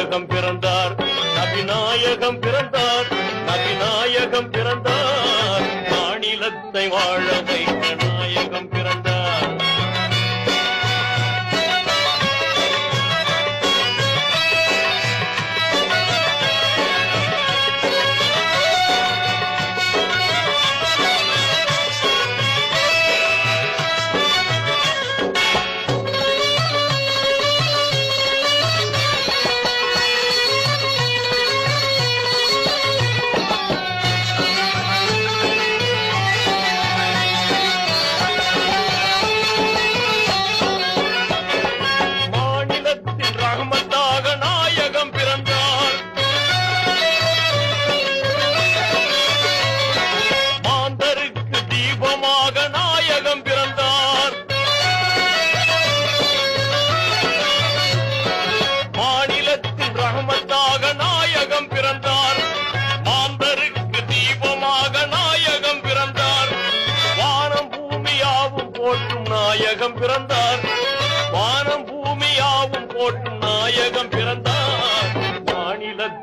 நபிநாயகம் பிறந்தார். நபிநாயகம் பிறந்தார். நபிநாயகம் பிறந்தார். மாநிலத்தை வாழ வைத்த நாயகம் பிறந்தார்.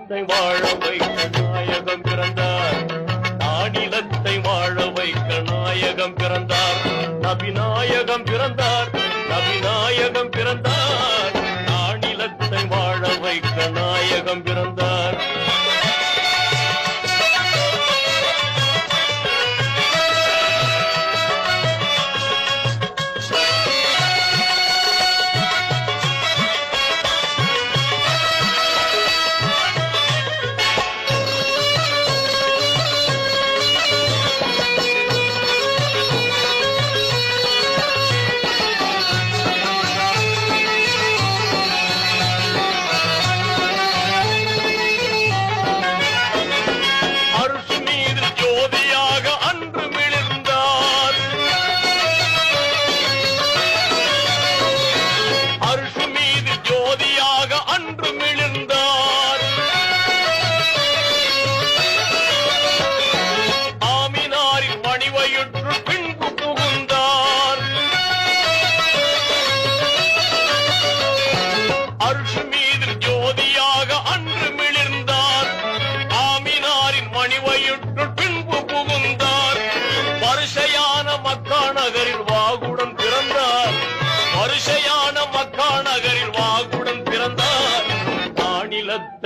they were.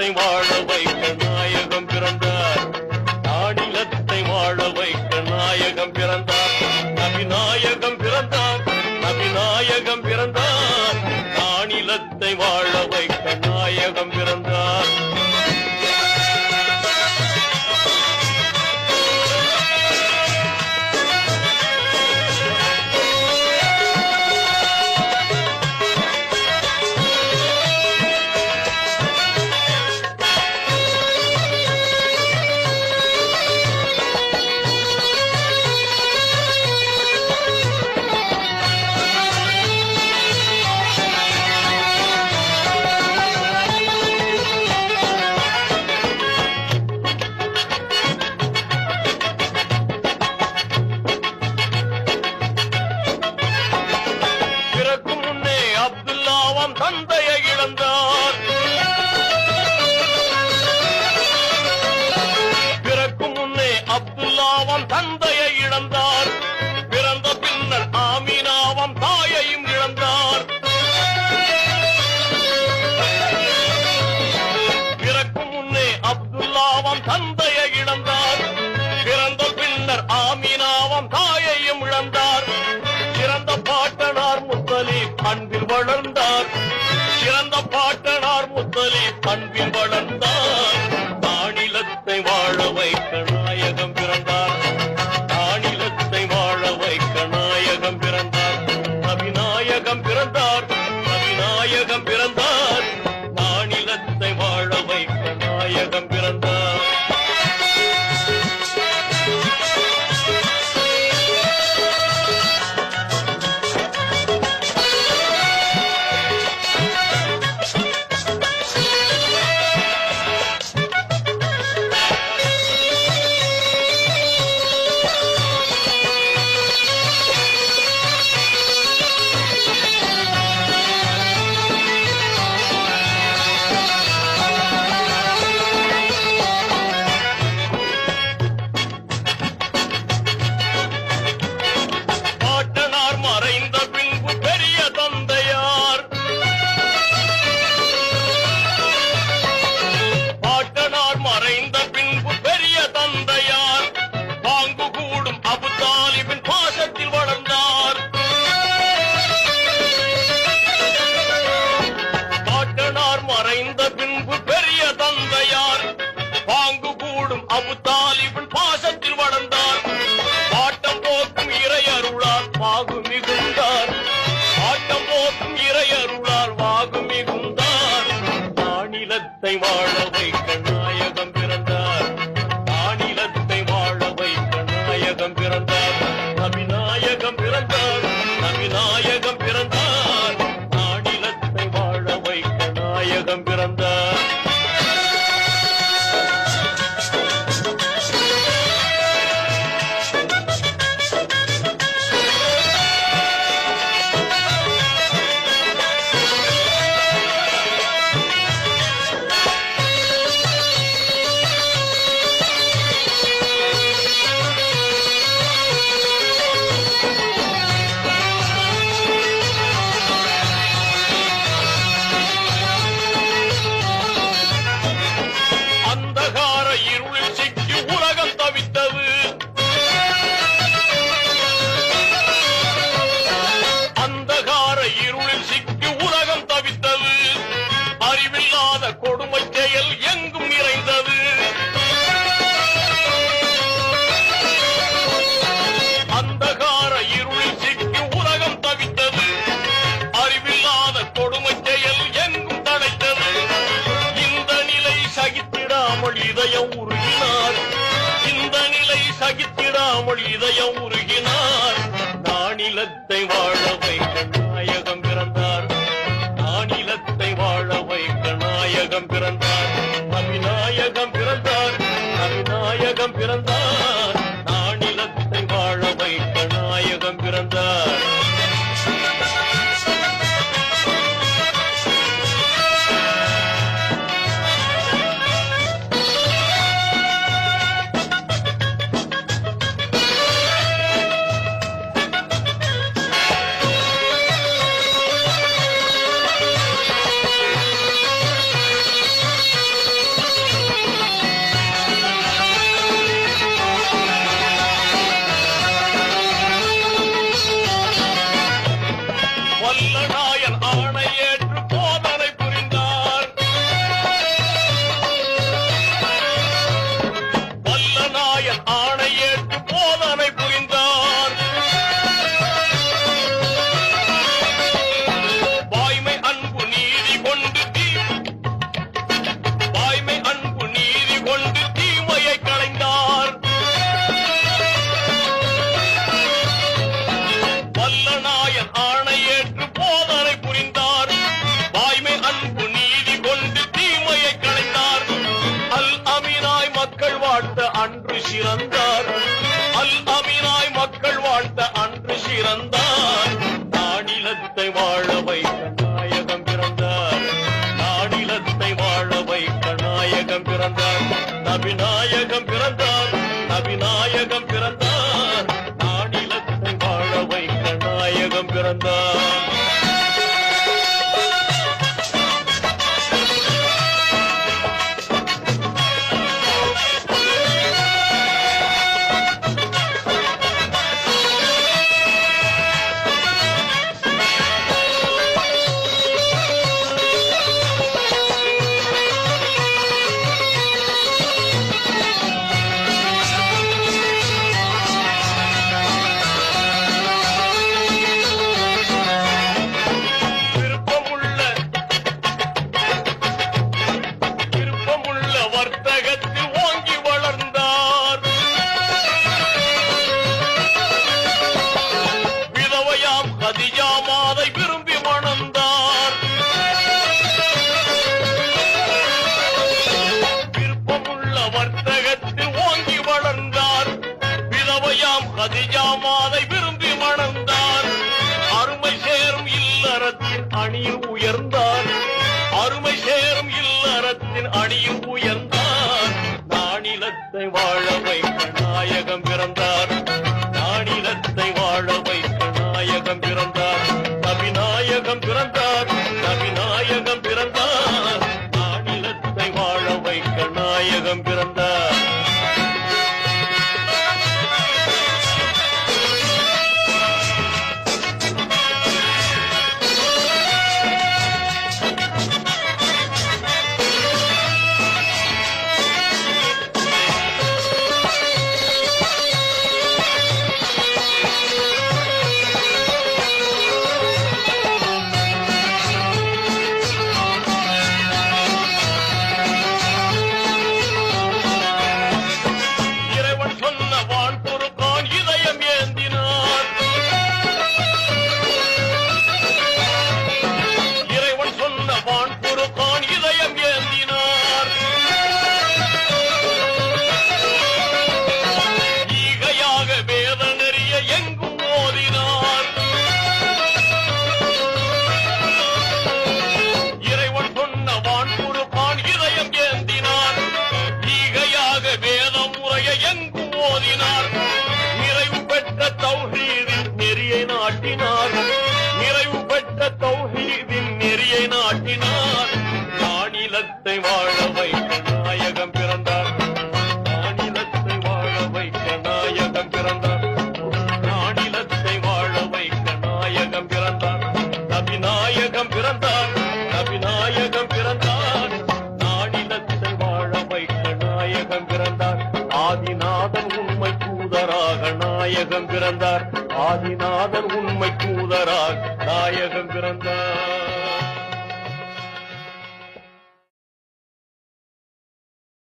thing, boy. மறைந்த பின் இதயம் உருகினாள் இந்த நிலை சகித்திடாமல் இதயம் உருகினாள் நான் இலத்தை வாழ அன்று சிறந்தார். அல் அமீனாய் மக்கள் வாழ்ந்த அன்று சிறந்தார். மாநிலத்தை வாழ வைத்த நாயகம் பிறந்தார். மாநிலத்தை வாழ வைத்த நாயகம் பிறந்தார். நபிநாயகம் பிறந்தார். நபிநாயகம் பிறந்தார். மாநிலத்தை வாழ வைத்த நாயகம் பிறந்தார். அணியும்